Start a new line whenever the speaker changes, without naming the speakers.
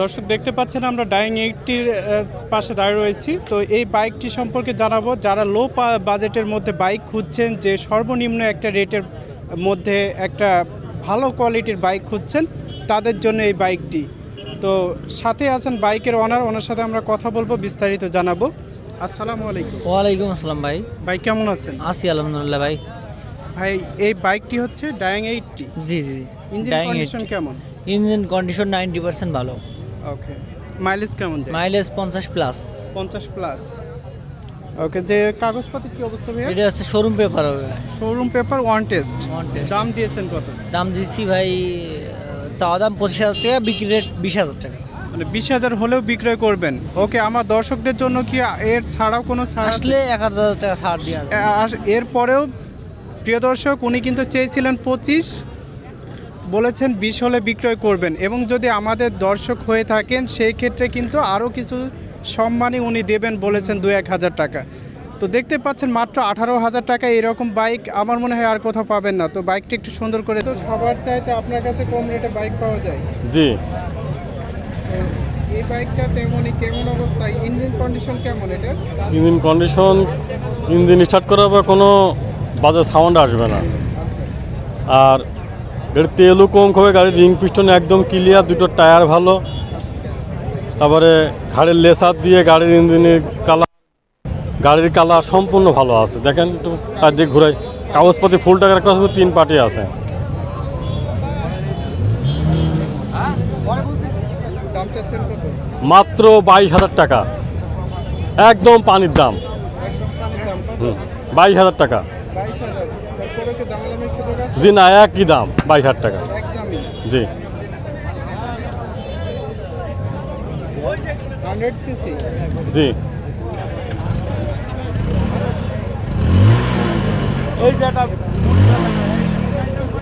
দর্শক দেখতে পাচ্ছেন আমরা ডাইং এইটটির পাশে দাঁড়িয়ে রয়েছি। তো এই বাইকটি সম্পর্কে জানাব যারা লো বাজেটের মধ্যে বাইক খুঁজছেন যে সর্বনিম্ন একটা রেটের মধ্যে একটা ভালো কোয়ালিটির বাইক খুঁজছেন তাদের জন্য এই বাইকটি। তো সাথে আছেন বাইকের ওনার ওনার সাথে আমরা কথা বলব বিস্তারিত জানাব। আসসালামু আলাইকুম।
ওয়ালাইকুম আসসালাম ভাই।
ভাই কেমন আছেন?
আছি আলহামদুলিল্লাহ ভাই।
ভাই এই বাইকটি হচ্ছে ডাইং এইটটি
জি জি
ইঞ্জিন কন্ডিশন কেমন?
ইঞ্জিন কন্ডিশন নাইনটি পার্সেন্ট ভালো।
ওকে মাইলেজ কেমন যায়?
মাইলেজ পঞ্চাশ প্লাস
পঞ্চাশ প্লাস ওকে যে কাগজপত্র কি অবস্থা ভাইয়া?
এটা হচ্ছে শোরুম পেপার হবে।
Showroom paper one test
One test।
দাম দিয়েছেন কত?
দাম দিচ্ছি ভাই চাওয়া দাম পঁচিশ হাজার টাকা বিক্রি রেট বিশ হাজার টাকা।
মানে বিশ হাজার হলেও বিক্রয় করবেন। ওকে আমার দর্শকদের জন্য কি এর ছাড়াও কোনো ছাড়
আসলে এক হাজার টাকা ছাড় যাবে।
আর এরপরেও প্রিয় দর্শক উনি কিন্তু চেয়েছিলেন পঁচিশ বলেছেন বিশ হলে বিক্রয় করবেন এবং যদি আমাদের দর্শক হয়ে থাকেন সেই ক্ষেত্রে কিন্তু আরও কিছু সম্মানই উনি দেবেন বলেছেন দু এক হাজার টাকা। তো দেখতে পাচ্ছেন মাত্র আঠারো হাজার টাকা এরকম বাইক আমার মনে হয় আর কোথাও পাবেন না। তো বাইকটা একটু সুন্দর করে তো সবার চাইতে আপনার কাছে কম রেটে বাইক পাওয়া যায়।
জি।
এই বাইকটা তেমনই কেমন অবস্থায় ইঞ্জিন কন্ডিশন কেমন এটার?
ইঞ্জিন কন্ডিশন ইঞ্জিন স্টার্ট করার পর কোনো বাজে সাউন্ড আসবে না। আর গাড়ির তেলও কম খাবে গাড়ির রিং পিস্টন একদম ক্লিয়ার দুটো টায়ার ভালো। তারপরে ঘাড়ির লেসার দিয়ে গাড়ির ইঞ্জিনের কালার গাড়ির কালার সম্পূর্ণ ভালো আছে। দেখেন একটু তার দিকে ঘুরাই কাগজপাতি ফুল টাকার কাগজ তিন পার্টি আছে। মাত্র বাইশ হাজার টাকা। একদম পানির দাম। বাইশ হাজার টাকা। জি না একই দাম বাইশ হাজার টাকা। জি। জি।
এই যে